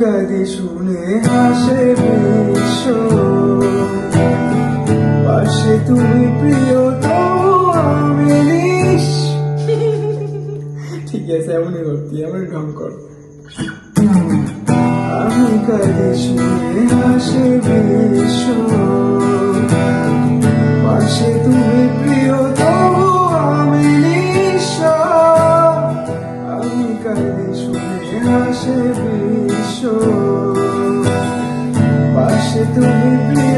কাঁদি শুনে আসে বিশ্ব পাশে তুমি প্রিয় তো আমি ঠিক আছে, এমনই করতি আমার ঢং কর। আমি কাঁদি শুনে আসে বিশ্ব হাসে বিশ্ব পাশে তুমি